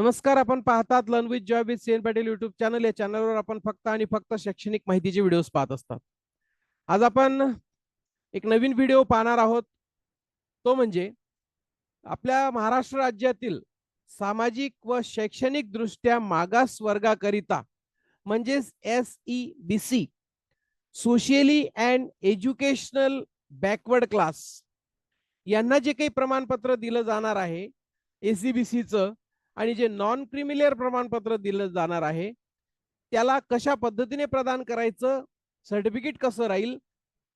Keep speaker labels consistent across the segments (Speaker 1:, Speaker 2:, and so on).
Speaker 1: नमस्कार आपण पाहतात learn with job with Sen Patil YouTube channel या चॅनलवर आपण फक्त आणि फक्त शैक्षणिक माहितीचे व्हिडिओज पाहत असतात. आज आपण एक नवीन व्हिडिओ पाहणार आहोत. तो म्हणजे आपल्या महाराष्ट्र राज्यातील सामाजिक व शैक्षणिक दृष्ट्या मागास वर्गाकरिता म्हणजेच S E B C socially and educational backward class यांना जे काही प्रमाणपत्र दिलं जाणार आहे एसीबीसीचं आणि जे नॉन क्रिमिलेअर प्रमाणपत्र दिलं जाणार आहे त्याला कशा पद्धतीने प्रदान करायचं सर्टिफिकेट कसं राहील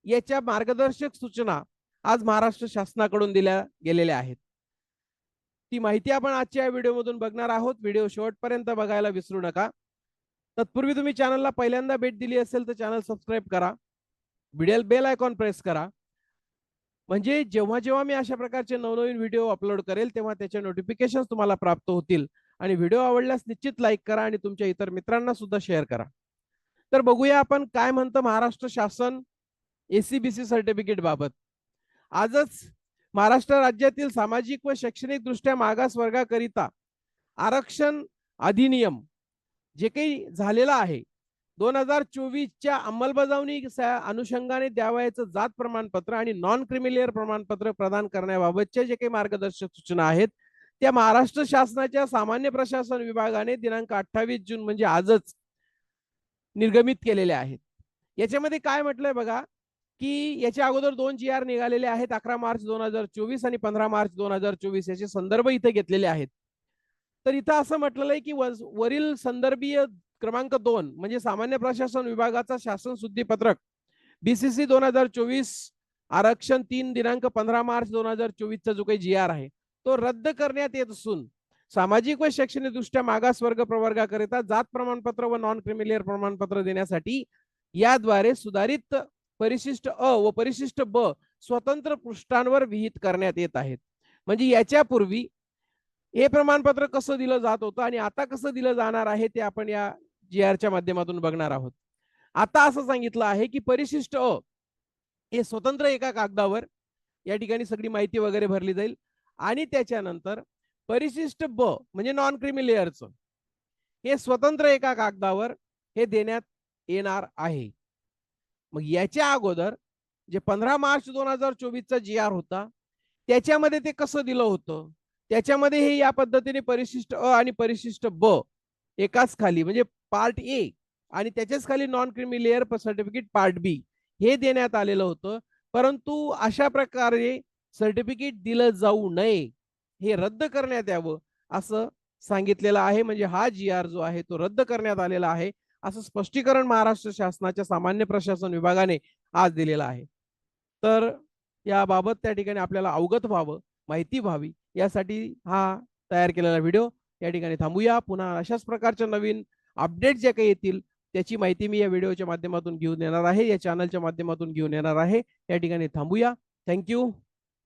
Speaker 1: याच्या मार्गदर्शक सूचना आज महाराष्ट्र शासनाकडून दिल्या गेलेल्या आहेत. ती माहिती आपण आजच्या या व्हिडिओमधून बघणार आहोत. व्हिडिओ शेवटपर्यंत बघायला विसरू नका. तत्पूर्वी तुम्ही चॅनलला पहिल्यांदा भेट दिली असेल तर चॅनल सबस्क्राईब करा. व्हिडिओ बेल आयकॉन प्रेस करा. म्हणजे जेव्हा जेव्हा मी अशा प्रकारचे नवनवीन व्हिडिओ अपलोड करेल तेव्हा त्याचे नोटिफिकेशन तुम्हाला प्राप्त होतील. आणि व्हिडिओ आवडल्यास निश्चित लाईक करा आणि तुमच्या इतर मित्रांना सुद्धा शेअर करा. तर बघूया आपण काय म्हणतं महाराष्ट्र शासन एसीबीसी सर्टिफिकेट बाबत. आजच महाराष्ट्र राज्यातील सामाजिक व शैक्षणिक दृष्ट्या मागास वर्गाकरिता आरक्षण अधिनियम जे काही झालेलं आहे दोन हजार चोवीसच्या अंमलबजावणी अनुषंगाने द्यावयाचं जात प्रमाणपत्र आणि नॉन क्रिमिलियर प्रमाणपत्र प्रदान करण्याबाबतच्या जे काही मार्गदर्शक सूचना आहेत त्या महाराष्ट्र शासनाच्या सामान्य प्रशासन विभागाने दिनांक अठ्ठावीस जून म्हणजे आजच निर्गमित केलेल्या आहेत. याच्यामध्ये काय म्हटलंय बघा की याच्या अगोदर दोन जी आर निघालेले आहेत अकरा मार्च दोन हजार चोवीस आणि पंधरा मार्च दोन हजार चोवीस याचे संदर्भ इथे घेतलेले आहेत. तर इथं असं म्हटलेलं आहे की वरील संदर्भीय क्रमांक दोन म्हणजे सामान्य प्रशासन विभागाचा शासन शुद्धीपत्रक. बीसीसी दोन हजार चोवीस आरक्षण तीन दिनांक पंधरा मार्च दोन हजार चोवीसचा जो काही जी आर आहे तो रद्द करण्यात येत असून सामाजिक व शैक्षणिक दृष्ट्या मागास वर्ग प्रवर्गाकरिता जात प्रमाणपत्र व नॉन क्रिमिलियर प्रमाणपत्र देण्यासाठी याद्वारे सुधारित परिशिष्ट अ व परिशिष्ट ब स्वतंत्र पृष्ठांवर विहित करण्यात येत आहेत. म्हणजे याच्यापूर्वी हे प्रमाणपत्र कसं दिलं जात होतं आणि आता कसं दिलं जाणार आहे ते आपण या जी आरच्या माध्यमातून बघणार आहोत. आता असं सांगितलं आहे की परिशिष्ट अ हे स्वतंत्र एका कागदावर या ठिकाणी सगळी माहिती वगैरे भरली जाईल आणि त्याच्यानंतर परिशिष्ट ब म्हणजे नॉन क्रिमिलेअरचं हे स्वतंत्र एका कागदावर हे देण्यात येणार आहे. मग याच्या अगोदर जे पंधरा मार्च दोन हजार चोवीसचा जी आर होता त्याच्यामध्ये ते कसं दिलं होतं? त्याच्यामध्ये हे या पद्धतीने परिशिष्ट अ आणि परिशिष्ट ब एकाच खाली म्हणजे पार्ट ए आणि त्याच्याच खाली non creamy layer certificate part B हे देण्यात आलेलं होतं. परंतु अशा प्रकारे सर्टिफिकेट दिलं जाऊ नये हे रद्द करण्यात यावं असं सांगितलेलं आहे. म्हणजे हा जी आर जो आहे तो रद्द करण्यात आलेला आहे असं स्पष्टीकरण महाराष्ट्र शासनाच्या सामान्य प्रशासन विभागाने आज दिलेलं आहे. तर याबाबत त्या ठिकाणी आपल्याला अवगत व्हावं माहिती व्हावी यासाठी हा तयार केलेला व्हिडिओ या ठिकाणी थांबूया. पुन्हा अशाच प्रकारच्या नवीन अपडेट जे काही येतील त्याची माहिती मी या व्हिडिओच्या माध्यमातून घेऊन येणार आहे या चॅनलच्या माध्यमातून घेऊन येणार आहे. या ठिकाणी थांबूया. थँक्यू